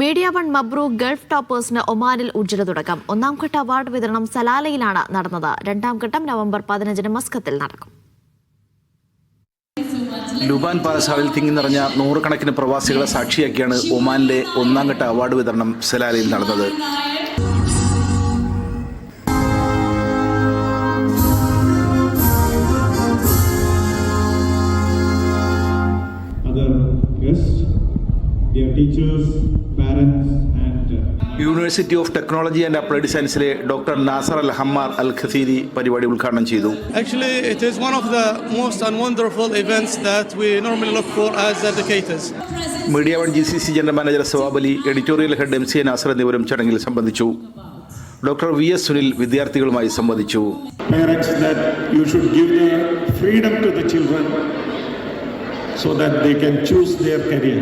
Media one മബ്രു gulf ടോപ്പേഴ്സിന് ഒമാനിൽ ഉജ്ജ്വല തുടക്കം. ഒന്നാം ഘട്ട അവാർഡ് വിതരണം സലാലയിലാണ് നടന്നത്. രണ്ടാം ഘട്ടം നവംബർ പതിനഞ്ചിന് മസ്കത്തിൽ നടക്കും. ലുബാൻ ഹാളിൽ തിങ്ങി നിറഞ്ഞ നൂറുകണക്കിന് പ്രവാസികളെ സാക്ഷിയാക്കിയാണ് ഒമാനിലെ ഒന്നാം ഘട്ട അവാർഡ് വിതരണം സലാലയിൽ നടന്നത്. Dear teachers, parents, and uh, university of technology and applied സയൻസിലെ doctor Nasser Al Hammar Al Khasiri പരിപാടി ഉദ്ഘാടനം ചെയ്തു Actually, it is one of the most and wonderful events that we normally look for as educators. Media one G C C general manager Sawab Ali editorial head M C A Nasar എന്നിവരും ചടങ്ങിൽ സംബന്ധിച്ചു doctor V S Sunil വിദ്യാർത്ഥികളുമായി സംവദിച്ചു that you should give the freedom to the children so that they can choose their career.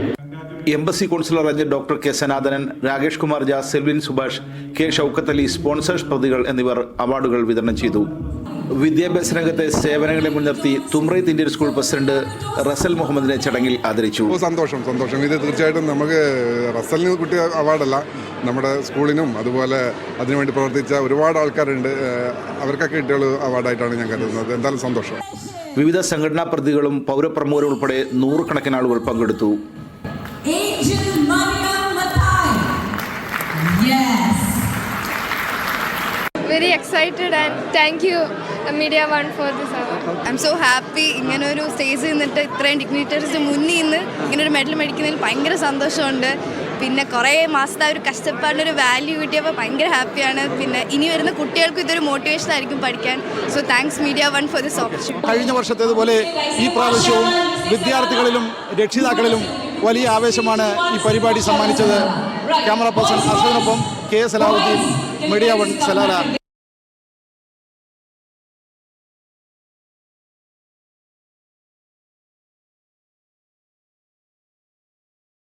Embassy counsellor അഞ്ച് doctor K Sanathanan Rakesh Kumar Jha Selvin Subhash K Shoukath Ali sponsors പ്രതികൾ എന്നിവർ അവാർഡുകൾ വിതരണം ചെയ്തു. വിദ്യാഭ്യാസ രംഗത്തെ സേവനങ്ങളെ മുൻനിർത്തി Thumrait Indian school president Russel മുഹമ്മദിനെ ചടങ്ങിൽ ആദരിച്ചു. സന്തോഷം സന്തോഷം. ഇത് തീർച്ചയായിട്ടും നമുക്ക് റസലിന് കിട്ടിയ അവാർഡല്ല നമ്മുടെ സ്കൂളിനും അതുപോലെ അതിനുവേണ്ടി പ്രവർത്തിച്ച ഒരുപാട് ആൾക്കാരുണ്ട്. അവർക്കൊക്കെ കിട്ടിയുള്ള അവാർഡായിട്ടാണ് ഞാൻ കരുതുന്നത്. എന്തായാലും സന്തോഷം. വിവിധ സംഘടനാ പ്രതികളും പൗരപ്രമുഖരും ഉൾപ്പെടെ നൂറുകണക്കിന് ആളുകൾ പങ്കെടുത്തു. Angel Mariam Matai. Yes. very excited and thank you media Media One for this award. I am so happy ഇങ്ങനെ ഒരു സ്റ്റേജിൽ നിന്നിട്ട് ഇത്രയും ഡിഗ്നിറ്റേഴ്സിന് മുന്നിൽ നിന്ന് ഇങ്ങനെ ഒരു മെഡൽ മേടിക്കുന്നതിൽ ഭയങ്കര സന്തോഷമുണ്ട് പിന്നെ കുറേ മാസത്തെ ഒരു കഷ്ടപ്പാടിന്റെ ഒരു വാല്യൂ കിട്ടിയപ്പോൾ ഭയങ്കര ഹാപ്പിയാണ് പിന്നെ ഇനി വരുന്ന കുട്ടികൾക്ക് ഇതൊരു മോട്ടിവേഷൻ ആയിരിക്കും പഠിക്കാൻ so thanks media one for this opportunity കഴിഞ്ഞ വർഷത്തേതുപോലെ ഈ പ്രാവശ്യവും വിദ്യാർത്ഥികളിലും രക്ഷിതാക്കളിലും വലിയ ആവേശമാണ് ഈ പരിപാടി സമ്മാനിച്ചത്. Camera person അശ്വനൊപ്പം K Salahuddin media one Salalah.